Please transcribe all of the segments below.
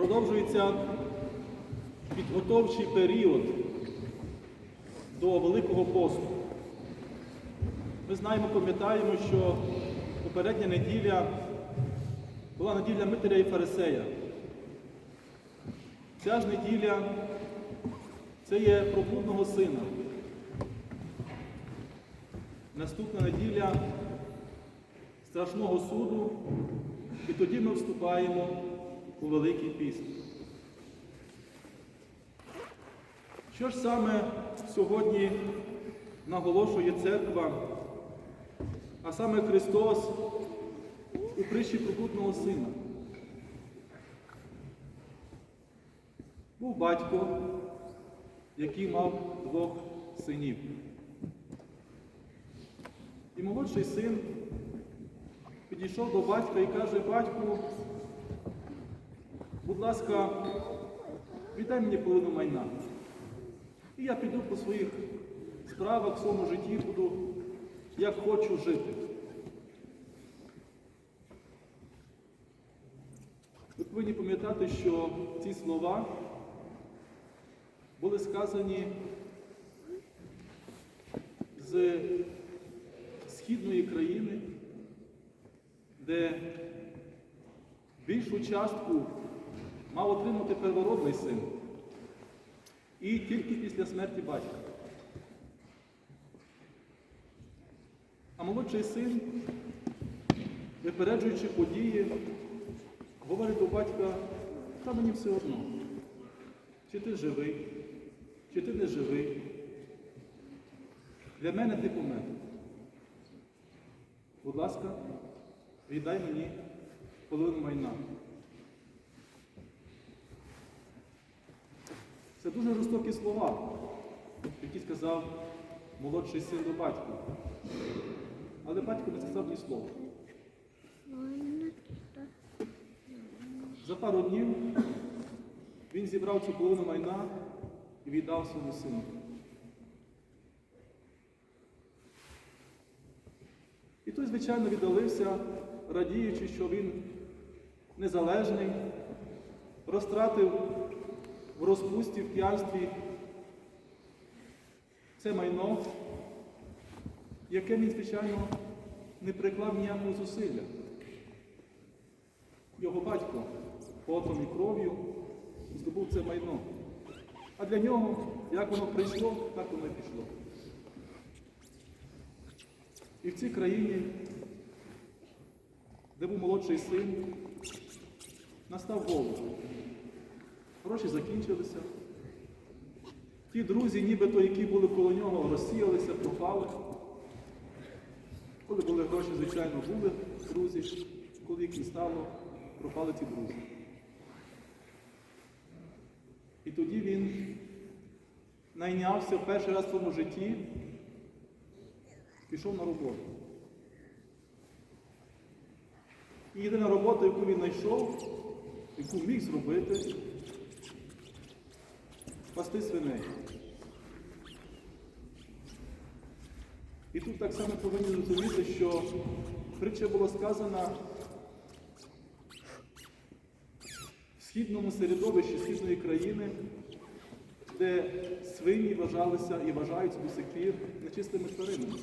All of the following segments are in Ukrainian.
продовжується підготовчий період до Великого посту. Ми знаємо, пам'ятаємо, що попередня неділя була неділя Митаря і Фарисея. Ця ж неділя це є про блудного сина. Наступна неділя страшного суду, і тоді ми вступаємо у Великий піст. Що ж саме сьогодні наголошує церква, а саме Христос у притчі про блудного сина? Був батько, який мав двох синів. І молодший син підійшов до батька і каже, батьку, будь ласка, віддай мені половину майна. І я піду по своїх справах в своєму житті, буду як хочу жити. Ви повинні пам'ятати, що ці слова були сказані з східної країни, де більшу частку мав отримати первородний син. І тільки після смерті батька. А молодший син, випереджуючи події, говорить до батька, та мені все одно, чи ти живий, чи ти не живий. Для мене ти помер. Будь ласка, віддай мені половину майна. Це дуже жорстокі слова, які сказав молодший син до батька. Але батько не сказав ні слова. За пару днів він зібрав цю половину майна і віддав своєму сину. І той, звичайно, віддалився, радіючи, що він незалежний, розтратив в розпусті, в п'янстві це майно, яке він, звичайно, не приклав ніякого зусилля. Його батько потом і кров'ю здобув це майно. А для нього, як воно прийшло, так воно і пішло. І в цій країні, де був молодший син, настав голод. Гроші закінчилися. Ті друзі, нібито, які були коло нього, розсіялися, пропали. Коли були гроші, звичайно, були друзі, коли їх не стало, пропали ті друзі. І тоді він найнявся перший раз в своєму житті, пішов на роботу. І єдина робота, яку він знайшов, яку міг зробити, пасти свиней. І тут так само повинні зрозуміти, що притча була сказана в східному середовищі східної країни, де свині вважалися і вважаються до сих пір нечистими тваринами.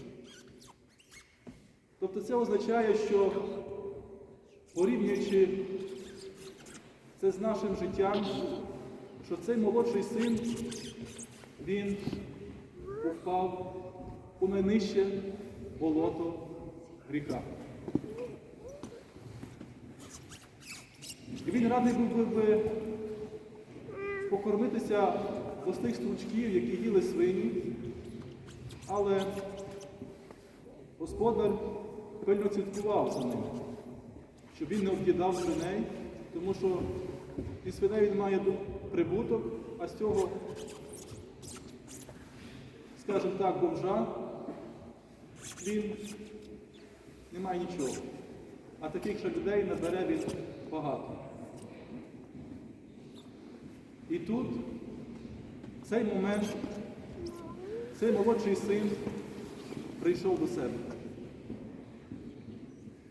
Тобто це означає, що порівнюючи це з нашим життям, що цей молодший син, він впав у найнижче болото гріха. І він радий був би покормитися з тих стручків, які їли свині, але господар пильно слідкував за ним, щоб він не об'їдав свиней, тому що і свиней він має прибуток, а з цього, скажімо так, бомжа, він не має нічого. А таких ще людей набере він багато. І тут цей момент цей молодший син прийшов до себе.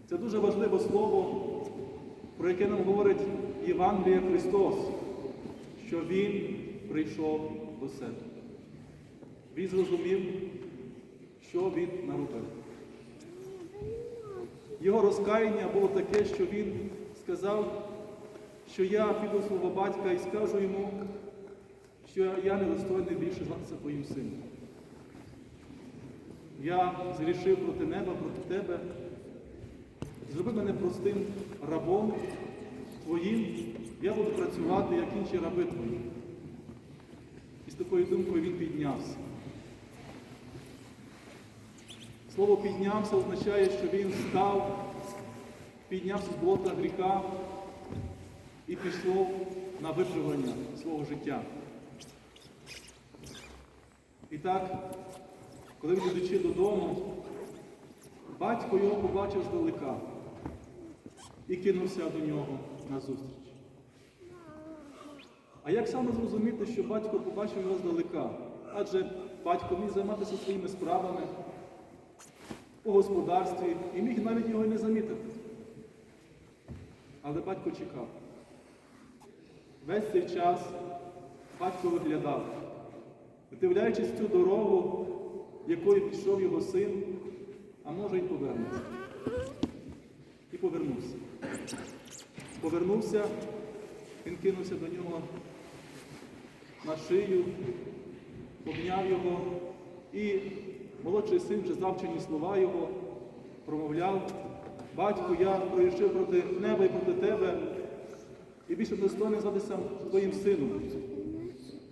Це дуже важливе слово, про яке нам говорить Євангелія Христос, що Він прийшов до себе. Він зрозумів, що він наробив. Його розкаяння було таке, що він сказав, що я піду свого батька і скажу йому, що я недостойний більше зватися твоїм сином. Я зрішив проти неба, проти тебе. Зроби мене простим рабом твоїм, я буду працювати, як інші раби твої. І з такою думкою він піднявся. Слово піднявся означає, що він став, піднявся з болота гріха і пішов на виправлення свого життя. І так, коли він йдучи додому, батько його побачив здалека і кинувся до нього назустріч. А як саме зрозуміти, що батько побачив його здалека? Адже батько міг займатися своїми справами у господарстві і міг навіть його не замітити. Але батько чекав. Весь цей час батько виглядав, вдивляючись цю дорогу, якою пішов його син, а може й повернеться. І повернувся. Повернувся, він кинувся до нього на шию, обняв його, і молодший син вже завчені слова його промовляв, батько, я проїжджив проти неба і проти тебе, і більше достойний зватися твоїм сином.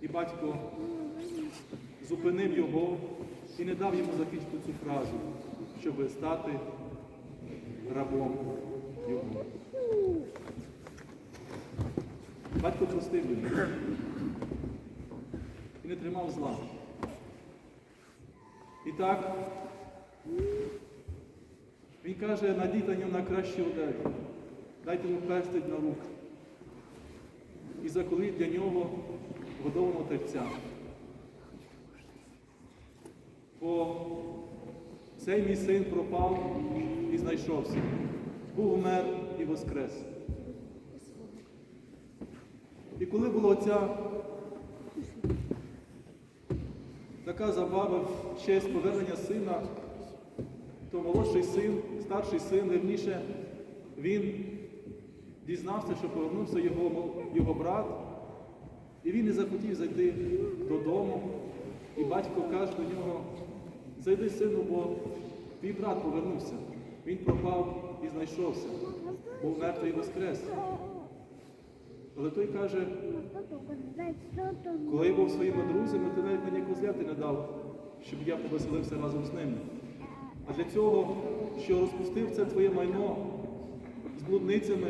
І батько зупинив його і не дав йому закінчити цю фразу, щоб стати рабом його. Батько простив його і не тримав зла. І так, він каже, надійте на нього на кращі одежі, дайте йому перстень на руки і заколіть для нього годованого тельця. Бо цей мій син пропав і знайшовся, був умер і воскрес. І коли була ця така забава в честь повернення сина, то молодший син, старший син, верніше, він дізнався, що повернувся його, його брат, і він не захотів зайти додому. І батько каже до нього, зайди, сину, бо твій брат повернувся. Він пропав і знайшовся, був мертвий воскрес. Але той каже, коли я був своїми друзями, ти навіть мені козляти не дав, щоб я повеселився разом з ними. А для цього, що розпустив це твоє майно з блудницями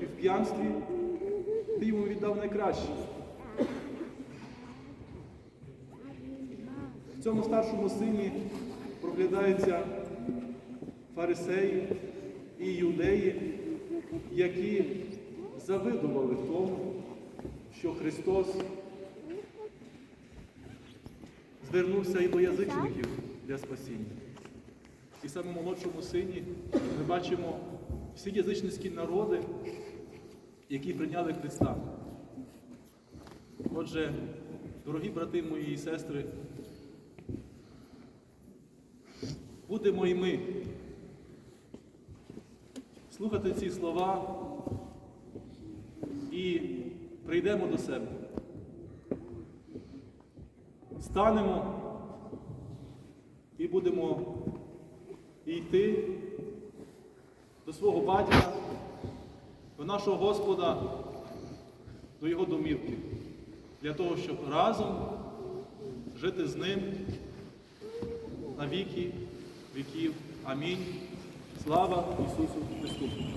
і в п'янстві, ти йому віддав найкраще. В цьому старшому сині проглядаються фарисеї і юдеї, які завидували тому, що Христос звернувся і до язичників для спасіння. І саме молодшому сині ми бачимо всі язичницькі народи, які прийняли Христа. Отже, дорогі брати мої і сестри, будемо і ми слухати ці слова і прийдемо до себе. Станемо і будемо йти до свого батька, до нашого Господа, до Його домівки, для того, щоб разом жити з ним на віки віків. Амінь. Слава Ісусу Христу!